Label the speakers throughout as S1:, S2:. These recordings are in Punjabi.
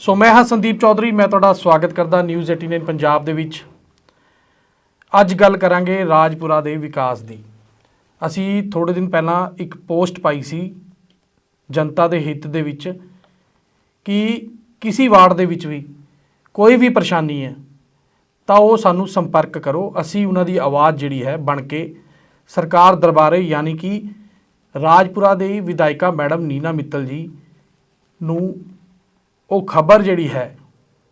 S1: ਸੋ ਮੈਂ ਹਾਂ ਸੰਦੀਪ ਚੌਧਰੀ, ਮੈਂ ਤੁਹਾਡਾ ਸਵਾਗਤ ਕਰਦਾ ਨਿਊਜ਼ 18 ਪੰਜਾਬ ਦੇ ਵਿੱਚ। ਅੱਜ ਗੱਲ ਕਰਾਂਗੇ ਰਾਜਪੁਰਾ ਦੇ ਵਿਕਾਸ ਦੀ। ਅਸੀਂ ਥੋੜੇ ਦਿਨ ਪਹਿਲਾਂ ਇੱਕ ਪੋਸਟ ਪਾਈ ਸੀ ਜਨਤਾ ਦੇ ਹਿੱਤ ਦੇ ਵਿੱਚ ਕਿ ਕਿਸੇ ਵਾਰਡ ਦੇ ਵਿੱਚ ਵੀ ਕੋਈ ਵੀ ਪਰੇਸ਼ਾਨੀ ਹੈ, ਤਾਂ ਉਹ ਸਾਨੂੰ ਸੰਪਰਕ ਕਰੋ। ਅਸੀਂ ਉਹਨਾਂ ਦੀ ਆਵਾਜ਼ ਜਿਹੜੀ ਹੈ ਬਣ ਕੇ ਸਰਕਾਰ ਦਰਬਾਰੇ ਯਾਨੀ ਕਿ ਰਾਜਪੁਰਾ ਦੇ ਵਿਧਾਇਕਾ ਮੈਡਮ ਨੀਨਾ ਮਿੱਤਲ ਜੀ ਨੂੰ ਉਹ ਖਬਰ ਜਿਹੜੀ ਹੈ,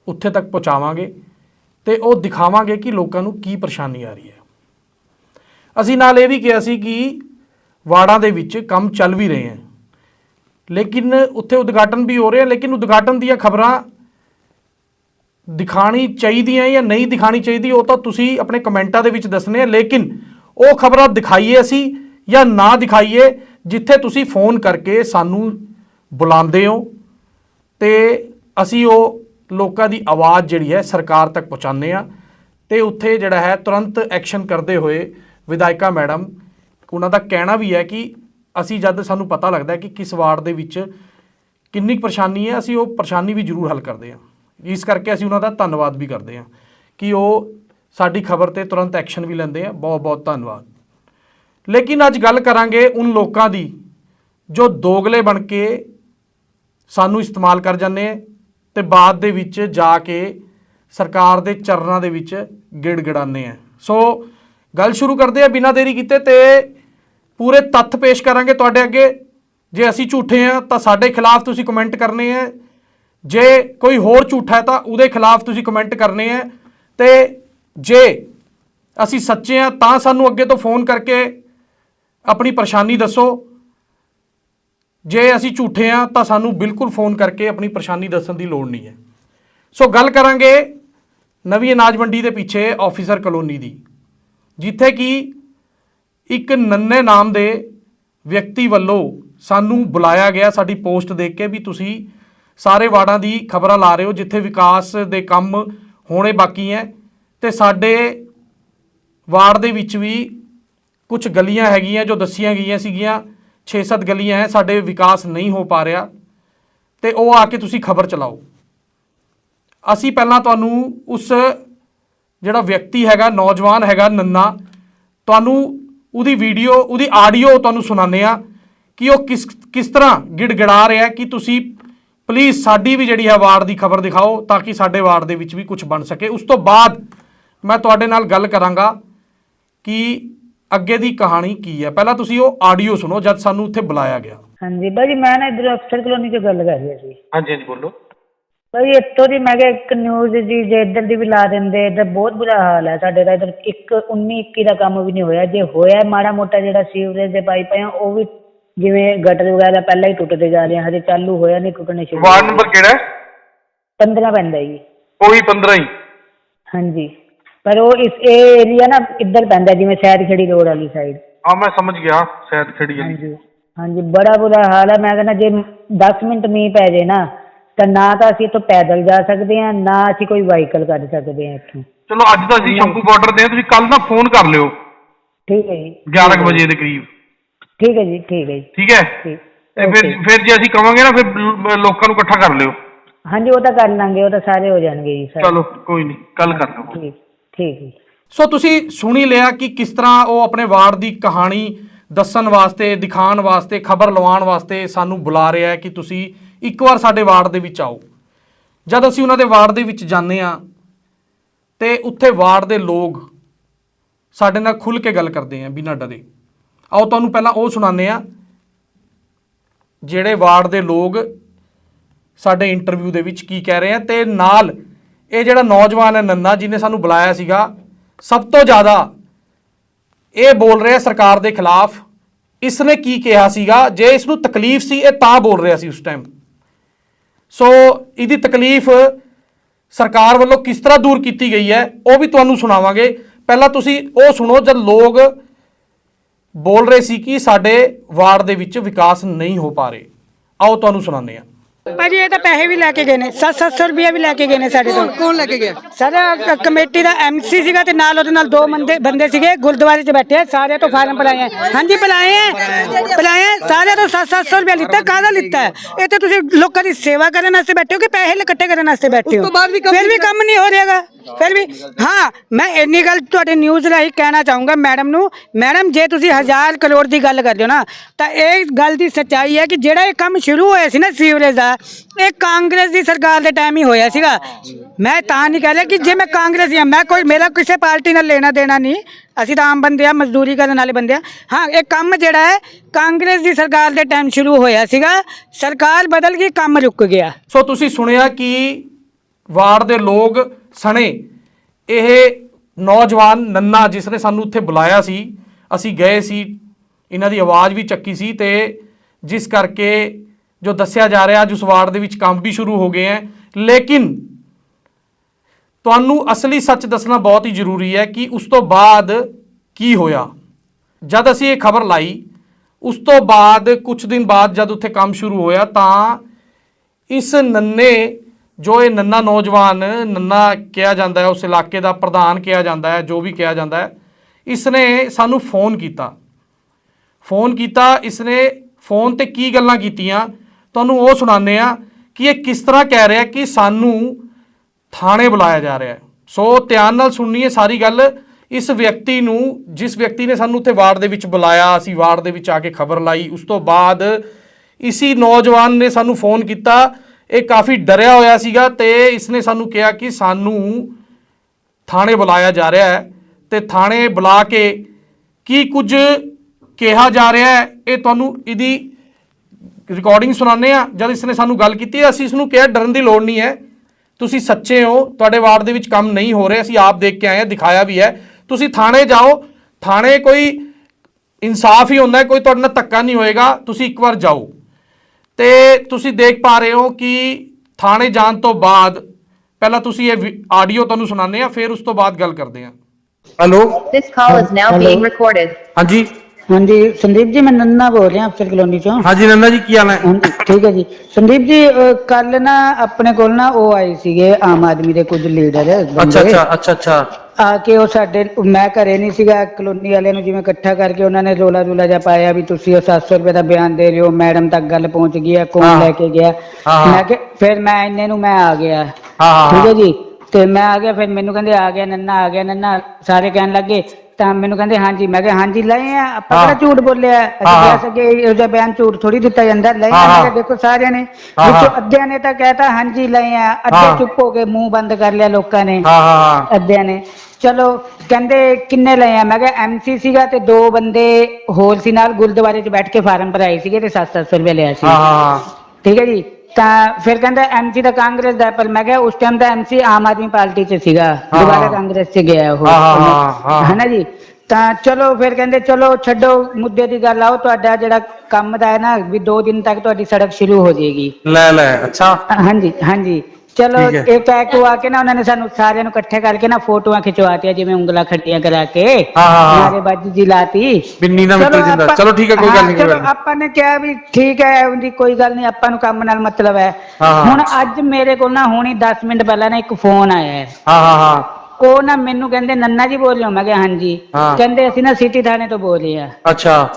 S1: ਉੱਥੇ ਤੱਕ ਪਹੁੰਚਾਵਾਂਗੇ ਤੇ ਉਹ ਦਿਖਾਵਾਂਗੇ ਕਿ ਲੋਕਾਂ ਨੂੰ ਕੀ ਪਰੇਸ਼ਾਨੀ ਆ ਰਹੀ ਹੈ। ਅਸੀਂ ਨਾਲ ਇਹ ਵੀ ਕਿਹਾ ਸੀ ਕਿ ਵਾਰਡਾਂ ਦੇ ਵਿੱਚ ਕੰਮ ਚੱਲ ਵੀ ਰਹੇ ਹਨ ਲੇਕਿਨ ਉੱਥੇ ਉਦਘਾਟਨ ਵੀ ਹੋ ਰਿਹਾ, ਲੇਕਿਨ ਉਦਘਾਟਨ ਦੀਆਂ ਖਬਰਾਂ ਦਿਖਾਣੀ ਚਾਹੀਦੀਆਂ ਜਾਂ ਨਹੀਂ ਦਿਖਾਣੀ ਚਾਹੀਦੀ, ਉਹ ਤਾਂ ਤੁਸੀਂ ਆਪਣੇ ਕਮੈਂਟਾਂ ਦੇ ਵਿੱਚ ਦੱਸਣੇ ਆ। ਲੇਕਿਨ ਉਹ ਖਬਰਾਂ ਦਿਖਾਈਏ ਅਸੀਂ ਜਾਂ ਨਾ ਦਿਖਾਈਏ, ਜਿੱਥੇ ਤੁਸੀਂ ਫੋਨ ਕਰਕੇ ਸਾਨੂੰ ਬੁਲਾਉਂਦੇ ਹੋ ਤੇ ਅਸੀਂ ਉਹ ਲੋਕਾਂ ਦੀ ਆਵਾਜ਼ ਜਿਹੜੀ ਹੈ ਸਰਕਾਰ ਤੱਕ ਪਹੁੰਚਾਉਂਦੇ ਆ ਤੇ ਉੱਥੇ ਜਿਹੜਾ ਹੈ ਤੁਰੰਤ ਐਕਸ਼ਨ ਕਰਦੇ ਹੋਏ ਵਿਧਾਇਕਾ ਮੈਡਮ, ਉਹਨਾਂ ਦਾ ਕਹਿਣਾ ਵੀ ਹੈ ਕਿ ਅਸੀਂ ਜਦ ਸਾਨੂੰ ਪਤਾ ਲੱਗਦਾ ਕਿ ਕਿਸ ਵਾਰਡ ਦੇ ਵਿੱਚ ਕਿੰਨੀ ਕੁ ਪਰੇਸ਼ਾਨੀ ਹੈ, ਅਸੀਂ ਉਹ ਪਰੇਸ਼ਾਨੀ ਵੀ ਜ਼ਰੂਰ ਹੱਲ ਕਰਦੇ ਹਾਂ। ਇਸ ਕਰਕੇ ਅਸੀਂ ਉਹਨਾਂ ਦਾ ਧੰਨਵਾਦ ਵੀ ਕਰਦੇ ਹਾਂ ਕਿ ਉਹ ਸਾਡੀ ਖਬਰ ਤੇ ਤੁਰੰਤ ਐਕਸ਼ਨ ਵੀ ਲੈਂਦੇ ਆ। ਬਹੁਤ ਬਹੁਤ ਧੰਨਵਾਦ। ਲੇਕਿਨ ਅੱਜ ਗੱਲ ਕਰਾਂਗੇ ਉਨ ਲੋਕਾਂ ਦੀ ਜੋ ਦੋਗਲੇ ਬਣ ਕੇ ਸਾਨੂੰ ਇਸਤੇਮਾਲ ਕਰ ਜਾਂਦੇ ਆ ਤੇ ਬਾਅਦ ਦੇ ਵਿੱਚ ਜਾ ਕੇ ਸਰਕਾਰ ਦੇ ਚਰਨਾਂ ਦੇ ਵਿੱਚ ਗਿੜਗਿੜਾਉਂਦੇ ਆ। ਸੋ ਗੱਲ ਸ਼ੁਰੂ ਕਰਦੇ ਆ ਬਿਨਾਂ ਦੇਰੀ ਕੀਤੇ ਤੇ ਪੂਰੇ ਤੱਥ ਪੇਸ਼ ਕਰਾਂਗੇ ਤੁਹਾਡੇ ਅੱਗੇ। ਜੇ ਅਸੀਂ ਝੂਠੇ ਆ ਤਾਂ ਸਾਡੇ ਖਿਲਾਫ ਤੁਸੀਂ ਕਮੈਂਟ ਕਰਨੇ ਆ। ਜੇ ਕੋਈ ਹੋਰ ਝੂਠਾ ਹੈ ਤਾਂ ਉਹਦੇ ਖਿਲਾਫ ਤੁਸੀਂ ਕਮੈਂਟ ਕਰਨੇ ਆ। ਤੇ ਜੇ ਅਸੀਂ ਸੱਚੇ ਆ ਤਾਂ ਸਾਨੂੰ ਅੱਗੇ ਤੋਂ ਫੋਨ ਕਰਕੇ ਆਪਣੀ ਪਰੇਸ਼ਾਨੀ ਦੱਸੋ। ਜੇ ਅਸੀਂ ਝੂਠੇ ਆ ਤਾਂ ਸਾਨੂੰ ਬਿਲਕੁਲ ਫੋਨ ਕਰਕੇ ਆਪਣੀ ਪਰੇਸ਼ਾਨੀ ਦੱਸਣ ਦੀ ਲੋੜ ਨਹੀਂ ਹੈ। ਸੋ ਗੱਲ ਕਰਾਂਗੇ ਨਵੀਂ ਅਨਾਜ ਮੰਡੀ ਦੇ ਪਿੱਛੇ ਆਫੀਸਰ ਕਲੋਨੀ ਦੀ, ਜਿੱਥੇ ਕਿ ਇੱਕ ਨੰਨੇ ਨਾਮ ਦੇ ਵਿਅਕਤੀ ਵੱਲੋਂ ਸਾਨੂੰ ਬੁਲਾਇਆ ਗਿਆ ਸਾਡੀ ਪੋਸਟ ਦੇਖ ਕੇ ਵੀ ਤੁਸੀਂ ਸਾਰੇ ਵਾਰਡਾਂ ਦੀ ਖਬਰਾਂ ਲਾ ਰਹੇ ਹੋ, ਜਿੱਥੇ ਵਿਕਾਸ ਦੇ ਕੰਮ ਹੋਣੇ ਬਾਕੀ ਹੈ ਤੇ ਸਾਡੇ ਵਾਰਡ ਦੇ ਵਿੱਚ ਵੀ ਕੁਝ ਗਲੀਆਂ ਹੈਗੀਆਂ ਜੋ ਦੱਸੀਆਂ ਗਈਆਂ ਸੀਗੀਆਂ। 6-7 ਗਲੀਆਂ ਹੈ ਸਾਡੇ ਵਿਕਾਸ ਨਹੀਂ ਹੋ ਪਾ ਰਿਹਾ। ਤੇ ਉਹ ਆ ਕੇ ਤੁਸੀਂ ਖਬਰ ਚਲਾਓ। ਅਸੀਂ ਪਹਿਲਾਂ ਤੁਹਾਨੂੰ ਉਸ ਜਿਹੜਾ ਵਿਅਕਤੀ ਹੈਗਾ, ਨੌਜਵਾਨ ਹੈਗਾ ਨੰਨਾ, ਤੁਹਾਨੂੰ ਉਹਦੀ ਵੀਡੀਓ, ਉਹਦੀ ਆਡੀਓ ਤੁਹਾਨੂੰ ਸੁਣਾਉਂਦੇ ਆ ਕਿ ਉਹ ਕਿਸ ਕਿਸ ਤਰ੍ਹਾਂ ਗਿੜਗੜਾ ਰਿਹਾ ਕਿ ਤੁਸੀਂ ਪਲੀਜ਼ ਸਾਡੀ ਵੀ ਜਿਹੜੀ ਹੈ ਵਾਰਡ ਦੀ ਖਬਰ ਦਿਖਾਓ ਤਾਂ ਕਿ ਸਾਡੇ ਵਾਰਡ ਦੇ ਵਿੱਚ ਵੀ ਕੁਝ ਬਣ ਸਕੇ। ਉਸ ਤੋਂ ਬਾਅਦ ਮੈਂ ਤੁਹਾਡੇ ਨਾਲ ਗੱਲ ਕਰਾਂਗਾ ਕਿ ਅੱਗੇ ਦੀ ਕਹਾਣੀ ਕੀ ਹੈ? ਪਹਿਲਾਂ ਤੁਸੀਂ ਉਹ ਆਡੀਓ ਸੁਣੋ ਜਦ ਸਾਨੂੰ ਉੱਥੇ ਬੁਲਾਇਆ ਗਿਆ।
S2: ਹਾਂਜੀ ਭਾਜੀ ਮੈਂ ਨਾ ਇਧਰ ਅਫਸਰ ਕਲੋਨੀ ਚੋਂ ਗੱਲ ਕਰ ਰਿਹਾ ਸੀ।
S3: ਹਾਂਜੀ ਹਾਂਜੀ ਬੋਲੋ।
S2: ਭਾਜੀ ਇੱਥੋਂ ਦੀ ਮੈਂ ਕਿਹਾ ਇੱਕ ਨਿਊਜ਼ ਜੀ ਜੇ ਇੱਧਰ ਦੀ ਵੀ ਲਾ ਦਿੰਦੇ ਇੱਧਰ ਬਹੁਤ ਬੁਰਾ ਹਾਲ ਹੈ ਸਾਡੇ ਦਾ। ਇੱਧਰ ਇੱਕ 19 21 ਦਾ ਕੰਮ ਵੀ ਨਹੀਂ ਹੋਇਆ। ਜੇ ਹੋਇਆ ਮਾੜਾ ਮੋਟਾ ਜਿਹੜਾ ਸੀਵਰੇਜ ਦੇ ਪਾਈਪ ਆ ਉਹ ਵੀ ਜਿਵੇਂ ਗਟਰ ਵਗੈਰਾ ਪਹਿਲਾਂ ਹੀ ਟੁੱਟਦੇ ਜਾ ਰਹੇ ਆ ਹਜੇ ਚਾਲੂ ਹੋਇਆ ਨਹੀਂ ਟੁੱਟਣੇ ਸ਼ੁਰੂ
S3: ਵਾਰਡ ਨੰਬਰ ਕਿਹੜਾ ਹੈ?
S2: 15 ਪੈਂਦਾ ਜੀ।
S3: ਉਹੀ 15 ਹੀ।
S2: ਹਾਂਜੀ। ਪਰ ਉਹ ਇਸ ਇਹ ਏਰੀਆ ਨਾ ਇੱਧਰ ਪੈਂਦਾ ਜਿਵੇਂ ਸ਼ਹਿਰ ਖੜੀ ਰੋਡ ਵਾਲੀ ਸਾਈਡ
S3: ਆ ਮੈਂ ਸਮਝ ਗਿਆ ਸ਼ਾਇਦ ਖੜੀ ਹੈ
S2: ਹਾਂਜੀ ਹਾਂਜੀ ਬੜਾ ਬੁਰਾ ਹਾਲ ਹੈ। ਮੈਂ ਕਹਿੰਦਾ ਜੇ 10 ਮਿੰਟ ਮੀਂਹ ਪੈ ਜੇ ਨਾ ਤਾਂ ਨਾ ਤਾਂ ਅਸੀਂ ਇੱਥੋਂ ਪੈਦਲ ਜਾ ਸਕਦੇ ਹਾਂ ਨਾ ਅਸੀਂ ਕੋਈ ਵਾਹੀਕਲ ਕੱਢ ਸਕਦੇ ਹਾਂ ਇੱਥੋਂ।
S3: ਚਲੋ ਅੱਜ ਤਾਂ ਅਸੀਂ ਸ਼ੰਭੂ ਬਾਰਡਰ ਹਾਂ ਤੁਸੀਂ ਕੱਲ ਨਾ ਫੋਨ ਕਰ ਲਿਓ।
S2: ਠੀਕ ਹੈ ਜੀ।
S3: 11 ਕੁ ਵਜੇ ਦੇ ਕਰੀਬ।
S2: ਠੀਕ ਹੈ ਜੀ ਠੀਕ ਹੈ ਜੀ।
S3: ਠੀਕ ਹੈ?
S2: ਠੀਕ।
S3: ਤੇ ਫਿਰ
S2: Okay.
S3: ਫਿਰ ਜੇ ਅਸੀਂ ਕਵਾਂਗੇ ਨਾ ਫਿਰ ਲ- ਲੋਕਾਂ ਨੂੰ ਇਕੱਠਾ ਕਰ ਲਿਓ।
S2: ਹਾਂਜੀ ਉਹ ਤਾਂ ਕਰ ਲਾਂਗੇ ਉਹ ਤਾਂ ਸਾਰੇ ਹੋ ਜਾਣਗੇ ਜੀ ਸਾਰੇ।
S3: ਚਲੋ ਕੋਈ ਨਹੀਂ ਕੱਲ ਕਰ ਲਿਓ
S2: ਠੀਕ। ਠੀਕ ਜੀ।
S1: ਸੋ ਤੁਸੀਂ ਸੁਣੀ ਲਿਆ ਕਿ ਕਿਸ ਤਰ੍ਹਾਂ ਉਹ ਆਪਣੇ ਵਾਰਡ ਦੀ ਕਹਾਣੀ ਦੱਸਣ ਵਾਸਤੇ, ਦਿਖਾਉਣ ਵਾਸਤੇ, ਖਬਰ ਲਵਾਉਣ ਵਾਸਤੇ ਸਾਨੂੰ ਬੁਲਾ ਰਿਹਾ ਹੈ ਕਿ ਤੁਸੀਂ ਇੱਕ ਵਾਰ ਸਾਡੇ ਵਾਰਡ ਦੇ ਵਿੱਚ ਆਓ ਜਦ ਅਸੀਂ ਉਹਨਾਂ ਦੇ ਵਾਰਡ ਦੇ ਵਿੱਚ ਜਾਂਦੇ ਆ ਤੇ ਉੱਥੇ ਵਾਰਡ ਦੇ ਲੋਕ ਸਾਡੇ ਨਾਲ ਖੁੱਲ ਕੇ ਗੱਲ ਕਰਦੇ ਆ ਬਿਨਾਂ ਡਰੇ ਆਓ ਤੁਹਾਨੂੰ ਪਹਿਲਾਂ ਉਹ ਸੁਣਾਉਂਦੇ ਆ ਜਿਹੜੇ ਵਾਰਡ ਦੇ ਲੋਕ ਸਾਡੇ ਇੰਟਰਵਿਊ ਦੇ ਵਿੱਚ ਕੀ ਕਹਿ ਰਹੇ ਆ ਤੇ ਨਾਲ ਇਹ ਜਿਹੜਾ ਨੌਜਵਾਨ ਹੈ ਨੰਨਾ, ਜਿਹਨੇ ਸਾਨੂੰ ਬੁਲਾਇਆ ਸੀਗਾ, ਸਭ ਤੋਂ ਜ਼ਿਆਦਾ ਇਹ ਬੋਲ ਰਿਹਾ ਸਰਕਾਰ ਦੇ ਖਿਲਾਫ, ਇਸਨੇ ਕੀ ਕਿਹਾ ਸੀਗਾ? ਜੇ ਇਸ ਨੂੰ ਤਕਲੀਫ ਸੀ, ਇਹ ਤਾਂ ਬੋਲ ਰਿਹਾ ਸੀ ਉਸ ਟਾਈਮ ਸੋ ਇਹਦੀ ਤਕਲੀਫ ਸਰਕਾਰ ਵੱਲੋਂ ਕਿਸ ਤਰ੍ਹਾਂ ਦੂਰ ਕੀਤੀ ਗਈ ਹੈ, ਉਹ ਵੀ ਤੁਹਾਨੂੰ ਸੁਣਾਵਾਂਗੇ। ਪਹਿਲਾਂ ਤੁਸੀਂ ਉਹ ਸੁਣੋ, ਜਦ ਲੋਕ ਬੋਲ ਰਹੇ ਸੀ ਕਿ ਸਾਡੇ ਵਾਰਡ ਦੇ ਵਿੱਚ ਵਿਕਾਸ ਨਹੀਂ ਹੋ ਪਾ ਰਹੇ। ਆਓ ਤੁਹਾਨੂੰ ਸੁਣਾਉਂਦੇ ਹਾਂ।
S4: ਭਾਜੀ ਇਹ ਤਾਂ ਪੈਸੇ ਵੀ ਲੈ ਕੇ ਗਏ ਨੇ। 7-700 ਰੁਪਏ ਵੀ ਲੈ ਕੇ ਗਏ ਨੇ ਸਾਡੇ ਤੋਂ।
S5: ਕੌਣ ਲੈ ਕੇ ਗਿਆ?
S4: ਸਰ ਕ- ਕਮੇਟੀ ਦਾ ਐਮਸੀ ਸੀਗਾ ਤੇ ਨਾਲ ਉਹਦੇ ਨਾਲ ਦੋ ਬੰਦੇ ਬੰਦੇ ਸੀਗੇ ਗੁਰਦੁਆਰੇ 'ਚ ਬੈਠੇ ਆ, ਸਾਰੇ ਤੋਂ ਫਾਰਮ ਭਰਾਏ ਆ। ਹਾਂਜੀ ਭਰਾਏ ਆ। ਭਰਾਏ ਆ, ਸਾਰੇ ਤੋਂ 7-700 ਰੁਪਏ ਲਿੱਤਾ। ਕਾਹਦਾ ਲਿੱਤਾ? ਹੈ? ਇਹ ਤੇ ਤੁਸੀਂ ਲੋਕਾਂ ਦੀ ਸੇਵਾ ਕਰਨ ਵਾਸਤੇ ਬੈਠੇ ਹੋ ਕਿ ਪੈਸੇ ਇਕੱਠੇ ਕਰਨ ਵਾਸਤੇ ਬੈਠੇ ਹੋ?
S5: ਉਸ ਤੋਂ ਬਾਅਦ ਵੀ ਕੰਮ
S4: ਫਿਰ ਵੀ ਕੰਮ ਨਹੀਂ ਹੋ ਰਿਹਾਗਾ। ਫਿਰ ਵੀ ਹਾਂ ਮੈਂ ਇੰਨੀ ਗੱਲ ਤੁਹਾਡੇ ਨਿਊਜ਼ ਰਾਹੀਂ ਕਹਿਣਾ ਚਾਹੂੰਗਾ ਮੈਡਮ ਨੂੰ। ਮੈਡਮ ਜੇ ਤੁਸੀਂ ਹਜ਼ਾਰ ਕਰੋੜ ਦੀ ਗੱਲ ਕਰਦੇ ਹੋ ਨਾ ਤਾਂ ਇਹ ਗੱਲ ਦੀ ਸੱਚਾਈ ਹੈ ਕਿ ਜਿਹੜਾ ਇਹ ਕੰਮ ਸ਼ੁਰੂ ਹੋਇਆ ਸੀ ਨਾ ਸੀਵਰੇਜ ਦਾ ਇਹ ਕਾਂਗਰਸ ਦੀ ਸਰਕਾਰ ਦੇ ਟਾਈਮ ਹੀ ਹੋਇਆ ਸੀਗਾ। ਮੈਂ ਤਾਂ ਨਹੀਂ ਕਹਿ ਰਿਹਾ ਕਿ ਜੇ ਮੈਂ ਕਾਂਗਰਸੀ ਹਾਂ ਮੈਂ ਕੋਈ, ਮੇਰਾ ਕਿਸੇ ਪਾਰਟੀ ਨਾਲ ਲੈਣਾ ਦੇਣਾ ਨਹੀਂ। ਅਸੀਂ ਤਾਂ ਆਮ ਬੰਦੇ ਆ ਮਜ਼ਦੂਰੀ ਕਰਨ ਵਾਲੇ ਬੰਦੇ ਆ ਹਾਂ, ਇਹ ਕੰਮ ਜਿਹੜਾ ਹੈ, ਕਾਂਗਰਸ ਦੀ ਸਰਕਾਰ ਦੇ ਟਾਈਮ ਸ਼ੁਰੂ ਹੋਇਆ ਸੀਗਾ। ਸਰਕਾਰ ਬਦਲ ਗਈ ਕੰਮ ਰੁਕ ਗਿਆ।
S1: ਸੋ ਤੁਸੀਂ ਸੁਣਿਆ ਕਿ ਵਾਰਡ ਦੇ ਲੋਕ ਸਣੇ, ਇਹ ਨੌਜਵਾਨ ਨੰਨਾ ਜਿਸ ਨੇ ਸਾਨੂੰ ਉੱਥੇ ਬੁਲਾਇਆ ਸੀ, ਅਸੀਂ ਗਏ ਸੀ, ਇਹਨਾਂ ਦੀ ਆਵਾਜ਼ ਵੀ ਚੱਕੀ ਸੀ ਤੇ ਜਿਸ ਕਰਕੇ ਜੋ ਦੱਸਿਆ ਜਾ ਰਿਹਾ ਅੱਜ ਉਸ ਵਾਰਡ ਦੇ ਵਿੱਚ ਕੰਮ ਵੀ ਸ਼ੁਰੂ ਹੋ ਗਏ ਹੈ। ਲੇਕਿਨ ਤੁਹਾਨੂੰ ਅਸਲੀ ਸੱਚ ਦੱਸਣਾ ਬਹੁਤ ਹੀ ਜ਼ਰੂਰੀ ਹੈ ਕਿ ਉਸ ਤੋਂ ਬਾਅਦ ਕੀ ਹੋਇਆ। ਜਦ ਅਸੀਂ ਇਹ ਖਬਰ ਲਾਈ, ਉਸ ਤੋਂ ਬਾਅਦ ਕੁਝ ਦਿਨ ਬਾਅਦ ਜਦ ਉੱਥੇ ਕੰਮ ਸ਼ੁਰੂ ਹੋਇਆ ਤਾਂ ਇਸ ਨੰਨੇ, ਜੋ ਇਹ ਨੰਨਾ ਨੌਜਵਾਨ, ਨੰਨਾ ਕਿਹਾ ਜਾਂਦਾ ਹੈ, ਉਸ ਇਲਾਕੇ ਦਾ ਪ੍ਰਧਾਨ ਕਿਹਾ ਜਾਂਦਾ ਹੈ, ਜੋ ਵੀ ਕਿਹਾ ਜਾਂਦਾ ਹੈ ਇਸ ਨੇ ਸਾਨੂੰ ਫੋਨ ਕੀਤਾ। ਫੋਨ ਕੀਤਾ ਇਸ ਨੇ ਫੋਨ ਤੇ ਕੀ ਗੱਲਾਂ ਕੀਤੀਆਂ? ਤੁਹਾਨੂੰ ਉਹ ਸੁਣਾਉਂਦੇ ਆ ਕਿ ਇਹ ਕਿਸ ਤਰ੍ਹਾਂ ਕਹਿ ਰਿਹਾ ਕਿ ਸਾਨੂੰ ਥਾਣੇ ਬੁਲਾਇਆ ਜਾ ਰਿਹਾ ਸੋ ਧਿਆਨ ਨਾਲ ਸੁਣਨੀ ਹੈ ਸਾਰੀ ਗੱਲ। ਇਸ ਵਿਅਕਤੀ ਨੂੰ, ਜਿਸ ਵਿਅਕਤੀ ਨੇ ਸਾਨੂੰ ਉੱਥੇ ਵਾਰਡ ਦੇ ਵਿੱਚ ਬੁਲਾਇਆ, ਅਸੀਂ ਵਾਰਡ ਦੇ ਵਿੱਚ ਆ ਕੇ ਖਬਰ ਲਾਈ, ਉਸ ਤੋਂ ਬਾਅਦ ਇਸੀ ਨੌਜਵਾਨ ਨੇ ਸਾਨੂੰ ਫੋਨ ਕੀਤਾ। ਇਹ ਕਾਫੀ ਡਰਿਆ ਹੋਇਆ ਸੀਗਾ ਤੇ ਇਸ ਨੇ ਸਾਨੂੰ ਕਿਹਾ ਕਿ ਸਾਨੂੰ ਥਾਣੇ ਬੁਲਾਇਆ ਜਾ ਰਿਹਾ ਹੈ ਤੇ ਥਾਣੇ ਬੁਲਾ ਕੇ ਕੀ ਕੁਝ ਕਿਹਾ ਜਾ ਰਿਹਾ ਹੈ, ਇਹ ਤੁਹਾਨੂੰ ਇਹਦੀ ਰਿਕਾਰਡਿੰਗ ਸੁਣਾਉਂਦੇ ਆ ਜਦ ਇਸ ਨੇ ਸਾਨੂੰ ਗੱਲ ਕੀਤੀ ਅਸੀਂ ਇਸ ਨੂੰ ਕਿਹਾ ਡਰਨ ਦੀ ਲੋੜ ਨਹੀਂ ਹੈ। ਤੁਸੀਂ ਸੱਚੇ ਹੋ ਤੁਹਾਡੇ ਵਾਰਡ ਦੇ ਵਿੱਚ ਕੰਮ ਨਹੀਂ ਹੋ ਰਿਹਾ ਅਸੀਂ ਆਪ ਦੇਖ ਕੇ ਆਏ ਹਾਂ ਦਿਖਾਇਆ ਵੀ ਹੈ। ਤੁਸੀਂ ਥਾਣੇ ਜਾਓ ਥਾਣੇ ਕੋਈ ਇਨਸਾਫ ਹੀ ਹੁੰਦਾ ਹੈ ਕੋਈ ਤੁਹਾਡੇ ਨਾਲ ਧੱਕਾ ਨਹੀਂ ਹੋਏਗਾ ਤੁਸੀਂ ਇੱਕ ਵਾਰ ਜਾਓ। ਤੇ ਤੁਸੀਂ ਦੇਖ ਪਾ ਰਹੇ ਹੋ ਕਿ ਥਾਣੇ ਜਾਣ ਤੋਂ ਬਾਅਦ ਪਹਿਲਾਂ ਤੁਸੀਂ ਇਹ ਆਡੀਓ ਤੁਹਾਨੂੰ ਸੁਣਾਉਂਦੇ ਆ ਫਿਰ ਉਸ ਤੋਂ ਬਾਅਦ ਗੱਲ ਕਰਦੇ ਆ hello?
S6: This call is now
S2: Hello.
S6: being recorded.
S1: ਹਾਂਜੀ?
S2: ਹਾਂਜੀ ਸੰਦੀਪ ਜੀ ਮੈਂ ਨੰਨਾ ਬੋਲ ਰਿਹਾ ਅਫਸਰ ਕਲੋਨੀ ਚੋਂ।
S1: ਹਾਂਜੀ ਨੰਦਾ ਜੀ ਕੀ ਹਾਲ ਹੈ?
S2: ਹਾਂਜੀ ਠੀਕ ਹੈ ਜੀ। ਸੰਦੀਪ ਜੀ ਕੱਲ ਨਾ ਆਪਣੇ ਕੋਲ ਨਾ ਉਹ ਆਏ ਸੀਗੇ ਆਮ ਆਦਮੀ ਦੇ ਕੁਝ ਲੀਡਰ
S1: ਅੱਛਾ ਅੱਛਾ ਅੱਛਾ ਅੱਛਾ।
S2: ਆ ਕੇ ਉਹ ਸਾਡੇ ਮੈਂ ਘਰੇ ਨਹੀਂ ਸੀਗਾ ਕਲੋਨੀ ਵਾਲਿਆਂ ਨੂੰ ਜਿਵੇਂ ਇਕੱਠਾ ਕਰਕੇ ਉਹਨਾਂ ਨੇ ਰੋਲਾ ਰੂਲਾ ਜਿਹਾ ਪਾਇਆ ਵੀ ਤੁਸੀਂ ਉਹ 700 ਰੁਪਏ ਦਾ ਬਿਆਨ ਦੇ ਰਹੇ ਹੋ ਮੈਡਮ ਤੱਕ ਗੱਲ ਪਹੁੰਚ ਗਈ ਹੈ
S1: ਹਾਂ।
S2: ਕੌਣ ਲੈ ਕੇ ਗਿਆ।
S1: ਹਾਂ।
S2: ਮੈਂ ਕਿ ਫਿਰ ਮੈਂ ਇੰਨੇ ਨੂੰ ਮੈਂ ਆ ਗਿਆ।
S1: ਹਾਂ ਹਾਂ
S2: ਠੀਕ ਹੈ। ਜੀ। ਤੇ ਮੈਂ ਆ ਗਿਆ ਫਿਰ ਮੈਨੂੰ ਕਹਿੰਦੇ ਆ ਗਿਆ ਨੰਨਾ ਆ ਗਿਆ ਨੰਨਾ। ਸਾਰੇ ਕਹਿਣ ਲੱਗੇ ਤਾਂ ਮੈਨੂੰ ਕਹਿੰਦੇ ਹਾਂਜੀ ਮੈਂ ਕਿਹਾ ਹਾਂਜੀ ਲਏ ਆ ਆਪਾਂ
S1: ਹਾਂ।
S2: ਕਿਹੜਾ ਝੂਠ ਬੋਲਿਆ ਅਸੀਂ
S1: ਹਾਂ, ਹਾਂ।
S2: ਕਹਿ ਸਕੇ ਇਹੋ ਜਿਹਾ ਬਿਆਨ ਝੂਠ ਥੋੜੀ ਦਿੱਤਾ ਜਾਂਦਾ ਲਏ ਆ ਮੈਂ
S1: ਹਾਂ।
S2: ਕਿਹਾ ਦੇਖੋ ਸਾਰਿਆਂ ਨੇ
S1: ਹਾਂ,
S2: ਵਿੱਚੋਂ
S1: ਹਾਂ।
S2: ਅੱਧਿਆਂ ਨੇ ਤਾਂ ਕਹਿਤਾ ਹਾਂਜੀ ਲਏ ਆ
S1: ਹਾਂ।
S2: ਅੱਧੇ ਚੁੱਪ ਹੋ ਕੇ ਮੂੰਹ ਬੰਦ ਕਰ ਲਿਆ ਲੋਕਾਂ ਨੇ
S1: ਹਾਂ ਹਾਂ
S2: ਅੱਧਿਆਂ ਨੇ ਚਲੋ ਕਹਿੰਦੇ ਕਿੰਨੇ ਲਏ ਆ ਮੈਂ ਕਿਹਾ ਐਮਸੀ ਸੀਗਾ ਤੇ ਦੋ ਬੰਦੇ ਹੋਰ ਸੀ ਨਾਲ ਗੁਰਦੁਆਰੇ 'ਚ ਬੈਠ ਕੇ ਫਾਰਮ ਭਰਾਏ ਸੀਗੇ ਤੇ 7-700 ਰੁਪਏ ਲਿਆ ਸੀ
S1: ਹਾਂ ਹਾਂ
S2: ਠੀਕ ਹੈ ਜੀ ਤਾਂ ਫਿਰ ਕਹਿੰਦਾ ਐਮਸੀ ਤਾਂ ਕਾਂਗਰਸ ਦਾ ਹੈ, ਪਰ ਮੈਂ ਕਿਹਾ ਉਸ ਟਾਈਮ ਦਾ ਐਮਸੀ ਆਮ ਆਦਮੀ ਪਾਰਟੀ 'ਚ ਸੀਗਾ
S1: ਹਾਂ,
S2: ਦੁਬਾਰਾ। ਕਾਂਗਰਸ 'ਚ ਗਿਆ ਉਹ।
S1: ਹਾਂ, ਹਾਂ, ਹਾਂ, ਹਾਂ।
S2: ਹੈ ਨਾ ਜੀ? ਤਾਂ ਚਲੋ ਫਿਰ ਕਹਿੰਦੇ ਚਲੋ ਛੱਡੋ ਮੁੱਦੇ ਦੀ ਗੱਲ ਆਓ ਤੁਹਾਡਾ ਜਿਹੜਾ ਕੰਮ ਦਾ ਹੈ ਨਾ ਵੀ 2 ਦਿਨ ਤੱਕ ਤੁਹਾਡੀ ਸੜਕ ਸ਼ੁਰੂ ਹੋ ਜਾਏਗੀ।
S1: ਲੈ ਲੈ ਅੱਛਾ।
S2: ਹਾਂਜੀ ਹਾਂਜੀ। ਚਲੋ। ਇਹ ਕਹਿ ਕੇ ਆ ਕੇ ਨਾ ਉਹਨਾਂ ਨੇ ਸਾਨੂੰ ਸਾਰਿਆਂ ਨੂੰ ਇਕੱਠੇ ਕਰਕੇ ਨਾ ਫੋਟੋਆਂ ਖਿਚਵਾਤੀਆਂ ਜਿਵੇਂ ਉਂਗਲਾਂ ਖੱਟੀਆਂ ਕਰਾ ਕੇ
S1: ਹਾਂ, ਹਾਂ, ਹਾਂ।
S2: ਨਾਅਰੇਬਾਜ਼ੀ ਜੀ ਲਾਤੀ।
S1: ਬਿੰਨੀ ਨਾ ਮਿੱਟੀ ਜਿੰਦਾ
S2: ਆਪਾਂ-
S1: ਚਲੋ ਠੀਕ ਹੈ ਕੋਈ ਗੱਲ
S2: ਹਾਂ,
S1: ਨਹੀਂ ਕੋਈ
S2: ਚਲੋ
S1: ਗੱਲ ਨਹੀਂ।
S2: ਆਪਾਂ ਨੇ ਕਿਹਾ ਵੀ ਠੀਕ ਹੈ ਉਹਦੀ ਕੋਈ ਗੱਲ ਨਹੀਂ ਆਪਾਂ ਨੂੰ ਕੰਮ ਨਾਲ ਮਤਲਬ ਹੈ।
S1: ਹਾਂ, ਹਾਂ।
S2: ਹੁਣ ਅੱਜ ਮੇਰੇ ਕੋਲ ਨਾ ਹੁਣੀ 10 ਮਿੰਟ ਪਹਿਲਾਂ ਨਾ ਇੱਕ ਫੋਨ ਆਇਆ ਹੈ।
S1: ਹਾਂ ਹਾਂ ਹਾਂ।
S2: ਉਹ ਨਾ ਮੈਨੂੰ ਕਹਿੰਦੇ ਨੰਨਾ ਜੀ ਬੋਲ ਰਹੇ ਹੋ? ਮੈਂ ਕਿਹਾ ਹਾਂਜੀ।
S1: ਹਾਂ।
S2: ਕਹਿੰਦੇ ਅਸੀਂ ਨਾ ਸਿਟੀ ਥਾਣੇ ਤੋਂ ਬੋਲ ਰਹੇ ਆ
S1: ਅੱਛਾ।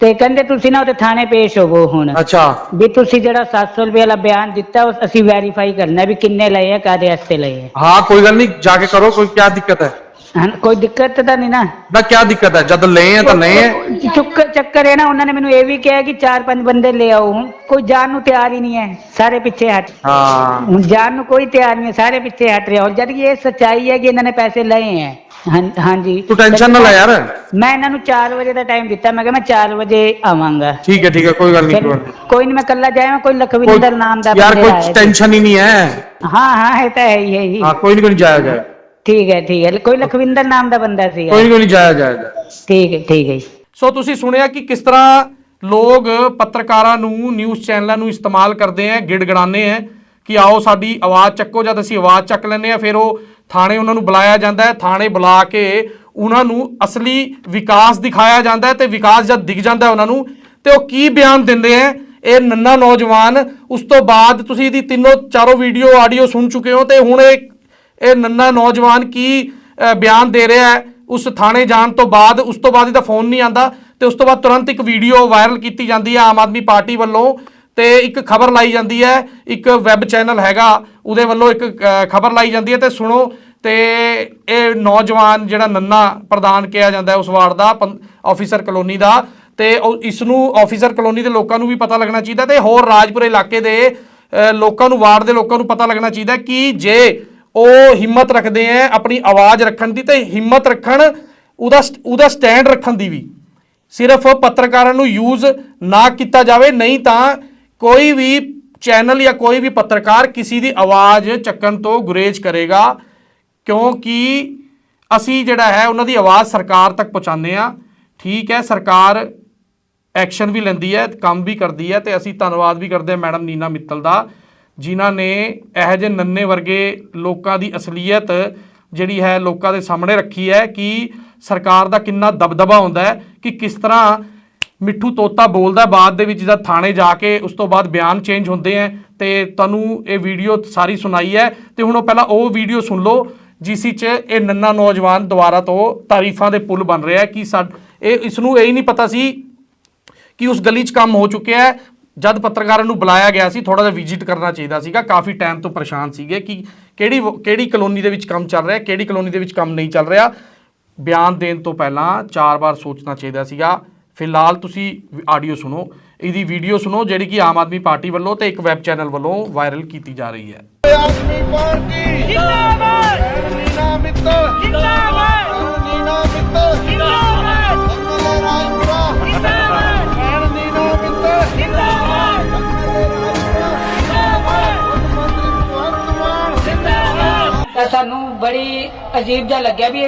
S2: ਤੇ ਕਹਿੰਦੇ ਤੁਸੀਂ ਨਾ ਉਹਦੇ ਥਾਣੇ ਪੇਸ਼ ਹੋਵੋ ਹੁਣ
S1: ਅੱਛਾ
S2: ਵੀ ਤੁਸੀਂ ਜਿਹੜਾ 700 ਰੁਪਏ ਵਾਲਾ ਬਿਆਨ ਦਿੱਤਾ ਉਹ ਅਸੀਂ ਵੈਰੀਫਾਈ ਕਰਨਾ ਵੀ ਕਿੰਨੇ ਲਏ ਆ ਕਾਦੇ ਵਾਸਤੇ ਲਏ ਆ
S1: हाँ कोई गल नहीं जाके करो कोई क्या दिक्कत है
S2: ਹਾਂ ਕੋਈ ਦਿੱਕਤ ਤਾਂ ਨਹੀਂ ਨਾ।
S1: ਨਾ ਕੀ ਦਿੱਕਤ ਹੈ? ਜਦ ਲਏ ਹੈ ਤਾਂ ਲਏ
S2: ਹੈ ਚੱਕਰ ਹੈ ਨਾ ਉਹਨਾਂ ਨੇ ਮੈਨੂੰ ਇਹ ਵੀ ਕਿਹਾ ਕਿ ਚਾਰ ਪੰਜ ਬੰਦੇ ਲੈ ਆਓ। ਹੁਣ ਕੋਈ ਜਾਣ ਨੂੰ ਤਿਆਰ ਹੀ ਨਹੀਂ ਹੈ ਸਾਰੇ ਪਿੱਛੇ ਹਟ।
S1: ਹਾਂ।
S2: ਹੁਣ ਜਾਣ ਨੂੰ ਕੋਈ ਤਿਆਰ ਨਹੀਂ ਹੈ ਸਾਰੇ ਪਿੱਛੇ ਹਟ ਰਿਹਾ। ਔਰ ਜਦ ਕਿ ਇਹ ਸੱਚਾਈ ਹੈ ਕਿ ਇਹਨਾਂ ਨੇ ਪੈਸੇ ਲਏ ਹੈ। ਹਾਂ- ਹਾਂਜੀ।
S1: ਤੂੰ ਟੈਨਸ਼ਨ ਨਾ ਲੈ ਯਾਰ।
S2: ਮੈਂ ਇਹਨਾਂ ਨੂੰ 4 ਵਜੇ ਦਾ ਟਾਈਮ ਦਿੱਤਾ। ਮੈਂ ਕਿਹਾ ਮੈਂ 4 ਵਜੇ ਆਵਾਂਗਾ।
S1: ਠੀਕ ਹੈ ਠੀਕ
S2: ਹੈ
S1: ਕੋਈ ਗੱਲ ਨਹੀਂ
S2: ਕੋਈ ਗੱਲ ਨਹੀਂ। ਮੈਂ ਕੱਲਾ ਜਾਇਆ ਕੋਈ ਲਖਵਿੰਦਰ ਨਾਮ ਦਾ ਯਾਰ ਕੋਈ
S1: ਟੈਨਸ਼ਨ ਹੀ ਨਹੀਂ ਹੈ।
S2: ਹਾਂ ਹਾਂ ਇਹ ਤਾਂ ਹੈ ਹੀ ਹੈ ਹਾਂ।
S1: ਕੋਈ ਨਹੀਂ ਕੋਈ ਜਾਇਆ ਜਾਇਆ।
S2: ਠੀਕ ਹੈ ਠੀਕ ਹੈ। ਕੋਈ ਲਖਵਿੰਦਰ ਨਾਮ ਦਾ ਬੰਦਾ
S1: ਸੀ ਕੋਈ ਨਹੀਂ ਜਾਇਆ ਜਾਇਆ
S2: ਠੀਕ ਹੈ ਠੀਕ ਹੈ
S1: ਸੋ ਤੁਸੀਂ ਸੁਣਿਆ ਕਿ ਕਿਸ ਤਰ੍ਹਾਂ ਲੋਕ ਪੱਤਰਕਾਰਾਂ ਨੂੰ ਨਿਊਜ਼ ਚੈਨਲਾਂ ਨੂੰ ਇਸਤੇਮਾਲ ਕਰਦੇ ਆ ਗਿੜਗੜਾਉਂਦੇ ਆ ਕਿ ਆਓ ਸਾਡੀ ਆਵਾਜ਼ ਚੱਕੋ ਜਦ ਅਸੀਂ ਆਵਾਜ਼ ਚੱਕ ਲੈਂਦੇ ਆ ਫਿਰ ਉਹ ਥਾਣੇ ਉਹਨਾਂ ਨੂੰ ਬੁਲਾਇਆ ਜਾਂਦਾ ਹੈ ਥਾਣੇ ਬੁਲਾ ਕੇ ਉਹਨਾਂ ਨੂੰ ਅਸਲੀ ਵਿਕਾਸ ਦਿਖਾਇਆ ਜਾਂਦਾ ਹੈ ਤੇ ਵਿਕਾਸ ਜਦ ਦਿਖ ਜਾਂਦਾ ਉਹਨਾਂ ਨੂੰ ਤੇ ਉਹ ਕੀ ਬਿਆਨ ਦਿੰਦੇ ਆ? ਇਹ ਨੰਨਾ ਨੌਜਵਾਨ ਉਸ ਤੋਂ ਬਾਅਦ ਤੁਸੀਂ ਇਹਦੀ ਤਿੰਨੋਂ ਚਾਰੋਂ ਵੀਡੀਓ ਆਡੀਓ ਸੁਣ ਚੁੱਕੇ ਹੋ ਤੇ ਹੁਣ ਇਹ ਇਹ ਨੰਨਾ ਨੌਜਵਾਨ ਕੀ ਬਿਆਨ ਦੇ ਰਿਹਾ ਹੈ? ਉਸ ਥਾਣੇ ਜਾਣ ਤੋਂ ਬਾਅਦ, ਉਸ ਤੋਂ ਬਾਅਦ ਇਹਦਾ ਫੋਨ ਨਹੀਂ ਆਂਦਾ ਤੇ ਉਸ ਤੋਂ ਬਾਅਦ ਤੁਰੰਤ ਇੱਕ ਵੀਡੀਓ ਵਾਇਰਲ ਕੀਤੀ ਜਾਂਦੀ ਹੈ ਆਮ ਆਦਮੀ ਪਾਰਟੀ ਵੱਲੋਂ ਤੇ ਇੱਕ ਖਬਰ ਲਾਈ ਜਾਂਦੀ ਹੈ, ਇੱਕ ਵੈਬ ਚੈਨਲ ਹੈਗਾ, ਉਹਦੇ ਵੱਲੋਂ ਇੱਕ ਖਬਰ ਲਾਈ ਜਾਂਦੀ ਹੈ ਤੇ ਸੁਣੋ, ਤੇ ਇਹ ਨੌਜਵਾਨ ਜਿਹੜਾ ਨੰਨਾ ਪ੍ਰਧਾਨ ਕਿਹਾ ਜਾਂਦਾ ਉਸ ਵਾਰਡ ਦਾ ਆਫੀਸਰ ਕਲੋਨੀ ਦਾ, ਤੇ ਉਹ- ਇਸ ਨੂੰ ਆਫੀਸਰ ਕਲੋਨੀ ਦੇ ਲੋਕਾਂ ਨੂੰ ਵੀ ਪਤਾ ਲੱਗਣਾ ਚਾਹੀਦਾ ਤੇ ਹੋਰ ਰਾਜਪੁਰ ਇਲਾਕੇ ਦੇ ਲੋਕਾਂ ਨੂੰ, ਵਾਰਡ ਦੇ ਲੋਕਾਂ ਨੂੰ ਪਤਾ ਲੱਗਣਾ ਚਾਹੀਦਾ ਕਿ ਜੇ ਉਹ ਹਿੰਮਤ ਰੱਖਦੇ ਆ ਆਪਣੀ ਆਵਾਜ਼ ਰੱਖਣ ਦੀ ਤੇ ਹਿੰਮਤ ਰੱਖਣ, ਉਹਦਾ ਸਟ- ਉਹਦਾ ਸਟੈਂਡ ਰੱਖਣ ਦੀ ਵੀ। ਸਿਰਫ ਪੱਤਰਕਾਰਾਂ ਨੂੰ ਯੂਜ਼ ਨਾ ਕੀਤਾ ਜਾਵੇ, ਨਹੀਂ ਤਾਂ ਕੋਈ ਵੀ ਚੈਨਲ ਜਾਂ ਕੋਈ ਵੀ ਪੱਤਰਕਾਰ ਕਿਸੇ ਦੀ ਆਵਾਜ਼ ਚੱਕਣ ਤੋਂ ਗੁਰੇਜ਼ ਕਰੇਗਾ, ਕਿਉਂਕਿ ਅਸੀਂ ਜਿਹੜਾ ਹੈ ਉਹਨਾਂ ਦੀ ਆਵਾਜ਼ ਸਰਕਾਰ ਤੱਕ ਪਹੁੰਚਾਉਂਦੇ ਆ ਠੀਕ ਹੈ, ਸਰਕਾਰ ਐਕਸ਼ਨ ਵੀ ਲੈਂਦੀ ਹੈ, ਕੰਮ ਵੀ ਕਰਦੀ ਹੈ ਤੇ ਅਸੀਂ ਧੰਨਵਾਦ ਵੀ ਕਰਦੇ ਹਾਂ ਮੈਡਮ ਨੀਨਾ ਮਿੱਤਲ ਦਾ। ਜਿਨ੍ਹਾਂ ਨੇ ਇਹੋ ਜਿਹੇ ਨੰਨੇ ਵਰਗੇ ਲੋਕਾਂ ਦੀ ਅਸਲੀਅਤ ਜਿਹੜੀ ਹੈ ਲੋਕਾਂ ਦੇ ਸਾਹਮਣੇ ਰੱਖੀ ਹੈ ਕਿ ਸਰਕਾਰ ਦਾ ਕਿੰਨਾ ਦਬਦਬਾ ਹੁੰਦਾ ਹੈ ਕਿ ਕਿਸ ਤਰ੍ਹਾਂ ਮਿੱਠੂ ਤੋਤਾ ਬੋਲਦਾ ਬਾਅਦ ਦੇ ਵਿੱਚ ਜਦ ਥਾਣੇ ਜਾ ਕੇ ਉਸ ਤੋਂ ਬਾਅਦ ਬਿਆਨ ਚੇਂਜ ਹੁੰਦੇ ਹੈ ਤੇ ਤੁਹਾਨੂੰ ਇਹ ਵੀਡੀਓ ਸਾਰੀ ਸੁਣਾਈ ਹੈ ਤੇ ਹੁਣ ਉਹ ਪਹਿਲਾਂ ਉਹ ਵੀਡੀਓ ਸੁਣ ਲਓ, ਜਿਸ ਵਿੱਚ ਇਹ ਨੰਨਾ ਨੌਜਵਾਨ ਦੁਬਾਰਾ ਤੋਂ ਤਾਰੀਫਾਂ ਦੇ ਪੁੱਲ ਬਣ ਰਿਹਾ ਹੈ ਕਿ ਸਾ ਇਹ ਇਸ ਨੂੰ ਇਹ ਹੀ ਨਹੀਂ ਪਤਾ ਸੀ ਕਿ ਉਸ ਗਲੀ 'ਚ ਕੰਮ ਹੋ ਚੁੱਕਿਆ ਹੈ ਜਦ ਪੱਤਰਕਾਰਾਂ ਨੂੰ ਬੁਲਾਇਆ ਗਿਆ ਸੀ ਥੋੜਾ ਜਿਹਾ ਵਿਜ਼ਿਟ ਕਰਨਾ ਚਾਹੀਦਾ ਸੀਗਾ। ਕਾਫੀ ਟਾਈਮ ਤੋਂ ਪਰੇਸ਼ਾਨ ਸੀਗੇ ਕਿ ਕਿਹੜੀ ਕਿਹੜੀ ਕਲੋਨੀ ਦੇ ਵਿੱਚ ਕੰਮ ਚੱਲ ਰਿਹਾ ਕਿਹੜੀ ਕਲੋਨੀ ਦੇ ਵਿੱਚ ਕੰਮ ਨਹੀਂ ਚੱਲ ਰਿਹਾ। ਬਿਆਨ ਦੇਣ ਤੋਂ ਪਹਿਲਾਂ ਚਾਰ ਵਾਰ ਸੋਚਣਾ ਚਾਹੀਦਾ ਸੀਗਾ। ਫਿਲਹਾਲ ਤੁਸੀਂ ਆਡੀਓ ਸੁਣੋ। ਇਹਦੀ ਵੀਡੀਓ ਸੁਣੋ ਜਿਹੜੀ ਕਿ ਆਮ ਆਦਮੀ ਪਾਰਟੀ ਵੱਲੋਂ ਤੇ ਇੱਕ ਵੈਬ ਚੈਨਲ ਵੱਲੋਂ ਵਾਇਰਲ ਕੀਤੀ ਜਾ ਰਹੀ ਹੈ।
S3: ਆਦਮੀ ਪਾਰਟੀ। ਜਿੰਦਾਬਾਦ। ਨੀਨਾ ਮਿੱਤਲ। ਜਿੰਦਾਬਾਦ। ਨੀਨਾ ਮਿੱਤਲ।
S2: ਸਾਨੂੰ ਬੜੀ ਅਜੀਬ ਜਿਹਾ ਲੱਗਿਆ ਵੀ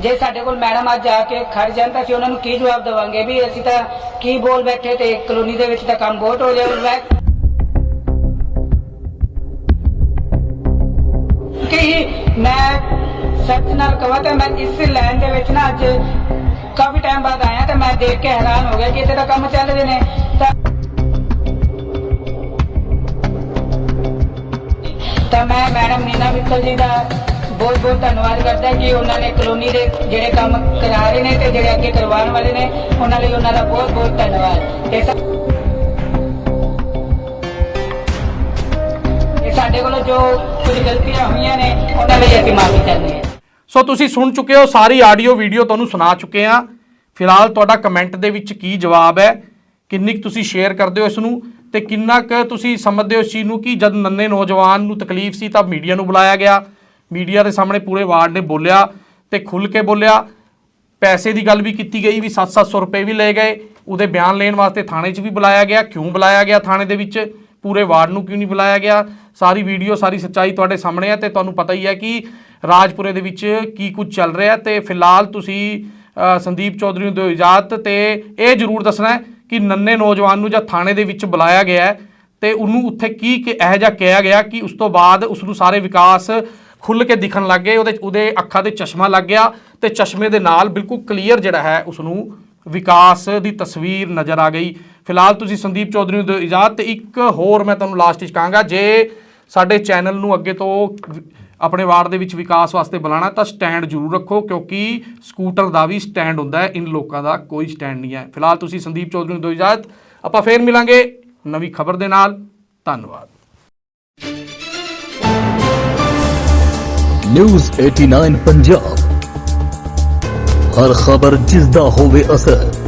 S2: ਜੇ ਸਾਡੇ ਕੋਲ ਮੈਡਮ ਅੱਜ ਆ ਕੇ ਖੜ ਜਾਣ ਤਾਂ ਅਸੀਂ ਉਹਨਾਂ ਨੂੰ ਕੀ ਜਵਾਬ ਦੇਵਾਂਗੇ? ਵੀ ਅਸੀਂ ਤਾਂ ਕੀ ਬੋਲ ਬੈਠੇ ਤੇ ਕਲੋਨੀ ਦੇ ਵਿੱਚ ਤਾਂ ਕੰਮ ਬਹੁਤ ਹੋ ਰਿਹਾ ਕਿ ਮੈਂ ਸੱਚ ਨਾਲ ਕਹਾਂ ਤਾਂ ਮੈਂ ਇਸ ਲਾਈਨ ਦੇ ਵਿੱਚ ਨਾ ਅੱਜ ਕਾਫੀ ਟਾਈਮ ਬਾਅਦ ਆਇਆ ਤੇ ਮੈਂ ਦੇਖ ਕੇ ਹੈਰਾਨ ਹੋ ਗਿਆ ਕਿ ਇੱਥੇ ਤਾਂ ਕੰਮ ਚੱਲ ਰਹੇ ਨੇ। ਤਾਂ ਤਾਂ ਮੈਂ ਮੈਡਮ ਨੀਨਾ ਮਿੱਤਲ ਜੀ ਦਾ ਬਹੁਤ ਬਹੁਤ ਧੰਨਵਾਦ ਕਰਦਾ ਕਿ ਉਹਨਾਂ ਨੇ ਕਲੋਨੀ ਦੇ ਜਿਹੜੇ ਕੰਮ ਕਰਾ ਰਹੇ ਨੇ ਤੇ ਜਿਹੜੇ ਅੱਗੇ ਕਰਵਾਉਣ ਵਾਲੇ ਨੇ, ਉਹਨਾਂ ਲਈ ਉਹਨਾਂ ਦਾ ਬਹੁਤ ਬਹੁਤ ਧੰਨਵਾਦ। ਤੇ ਸਾਡੇ ਕੋਲੋਂ ਜੋ ਕੁਝ ਗਲਤੀਆਂ ਹੋਈਆਂ ਨੇ, ਉਹਨਾਂ ਲਈ ਅਸੀਂ ਮਾਫੀ ਚਾਹੁੰਦੇ ਹਾਂ।
S1: ਸੋ ਤੁਸੀਂ ਸੁਣ ਚੁੱਕੇ ਹੋ, ਸਾਰੀ ਆਡੀਓ ਵੀਡੀਓ ਤੁਹਾਨੂੰ ਸੁਣਾ ਚੁੱਕੇ ਹਾਂ। ਫਿਲਹਾਲ ਤੁਹਾਡਾ ਕਮੈਂਟ ਦੇ ਵਿੱਚ ਕੀ ਜਵਾਬ ਹੈ, ਕਿੰਨੀ ਕੁ ਤੁਸੀਂ ਸ਼ੇਅਰ ਕਰਦੇ ਹੋ ਇਸ ਨੂੰ। ਤੇ ਕਿੰਨਾ ਕੁ ਤੁਸੀਂ ਸਮਝਦੇ ਹੋ ਇਸ ਚੀਜ਼ ਨੂੰ ਕਿ ਜਦ ਨੰਨੇ ਨੌਜਵਾਨ ਨੂੰ ਤਕਲੀਫ ਸੀ ਤਾਂ ਮੀਡੀਆ ਨੂੰ ਬੁਲਾਇਆ ਗਿਆ। ਮੀਡੀਆ ਦੇ ਸਾਹਮਣੇ ਪੂਰੇ ਵਾਰਡ ਨੇ ਬੋਲਿਆ ਤੇ ਖੁੱਲ ਕੇ ਬੋਲਿਆ। ਪੈਸੇ ਦੀ ਗੱਲ ਵੀ ਕੀਤੀ ਗਈ ਵੀ 7-700 ਰੁਪਏ ਵੀ ਲਏ ਗਏ। ਉਹਦੇ ਬਿਆਨ ਲੈਣ ਵਾਸਤੇ ਥਾਣੇ 'ਚ ਵੀ ਬੁਲਾਇਆ ਗਿਆ। ਕਿਉਂ ਬੁਲਾਇਆ ਗਿਆ ਥਾਣੇ ਦੇ ਵਿੱਚ? ਪੂਰੇ ਵਾਰਡ ਨੂੰ ਕਿਉਂ ਨਹੀਂ ਬੁਲਾਇਆ ਗਿਆ? ਸਾਰੀ ਵੀਡੀਓ, ਸਾਰੀ ਸੱਚਾਈ ਤੁਹਾਡੇ ਸਾਹਮਣੇ ਹੈ ਤੇ ਤੁਹਾਨੂੰ ਪਤਾ ਹੀ ਹੈ ਕਿ ਰਾਜਪੁਰੇ ਦੇ ਵਿੱਚ ਕੀ ਕੁਝ ਚੱਲ ਰਿਹਾ ਤੇ ਫਿਲਹਾਲ ਤੁਸੀਂ ਸੰਦੀਪ ਚੌਧਰੀ ਨੂੰ ਦਿਓ ਇਜਾਜ਼ਤ ਤੇ ਇਹ ਜ਼ਰੂਰ ਦੱਸਣਾ ਹੈ ਕਿ ਨੰਨੇ ਨੌਜਵਾਨ ਨੂੰ ਜਾਂ ਥਾਣੇ ਦੇ ਵਿੱਚ ਬੁਲਾਇਆ ਗਿਆ ਹੈ ਤੇ ਉਹਨੂੰ ਉੱਥੇ ਕੀ ਕਿ ਇਹੋ ਜਿਹਾ ਕਿਹਾ ਗਿਆ ਕਿ ਉਸ ਤੋਂ ਬਾਅਦ ਉਸ ਨੂੰ ਸਾਰੇ ਵਿਕਾਸ ਖੁੱਲ ਕੇ ਦਿਖਣ ਲੱਗ ਗਏ, ਉਹਦੇ ਉਹਦੇ ਅੱਖਾਂ ਤੇ ਚਸ਼ਮਾ ਲੱਗ ਗਿਆ ਤੇ ਚਸ਼ਮੇ ਦੇ ਨਾਲ ਬਿਲਕੁਲ ਕਲੀਅਰ ਜਿਹੜਾ ਹੈ ਉਸ ਨੂੰ ਵਿਕਾਸ ਦੀ ਤਸਵੀਰ ਨਜ਼ਰ ਆ ਗਈ। ਫਿਲਹਾਲ ਤੁਸੀਂ ਸੰਦੀਪ ਚੌਧਰੀ ਨੂੰ ਦਿਓ ਇਜਾਜ਼ਤ ਤੇ ਇੱਕ ਹੋਰ ਮੈਂ ਤੁਹਾਨੂੰ ਲਾਸਟ ਵਿੱਚ ਕਹਾਂਗਾ, ਜੇ ਸਾਡੇ ਚੈਨਲ ਨੂੰ ਅੱਗੇ ਤੋਂ ਆਪਣੇ ਵਾਰਡ ਦੇ ਵਿੱਚ ਵਿਕਾਸ ਵਾਸਤੇ ਬੁਲਾਣਾ ਤਾਂ ਸਟੈਂਡ ਜ਼ਰੂਰ ਰੱਖੋ, ਕਿਉਂਕਿ ਸਕੂਟਰ ਦਾ ਵੀ ਸਟੈਂਡ ਹੁੰਦਾ ਹੈ, ਇਨ ਲੋਕਾਂ ਦਾ ਕੋਈ ਸਟੈਂਡ ਨਹੀਂ ਹੈ। ਫਿਲਹਾਲ ਤੁਸੀਂ ਸੰਦੀਪ ਚੌਧਰੀ ਨੂੰ ਦਿਓ ਇਜਾਜ਼ਤ। ਆਪਾਂ ਫੇਰ ਮਿਲਾਂਗੇ ਨਵੀਂ ਖਬਰ ਦੇ ਨਾਲ। ਧੰਨਵਾਦ।
S6: ਨਿਊਜ਼ 89 ਪੰਜਾਬ ਹਰ ਖਬਰ ਜਿਸ ਦਾ ਹੋਵੇ ਅਸਰ।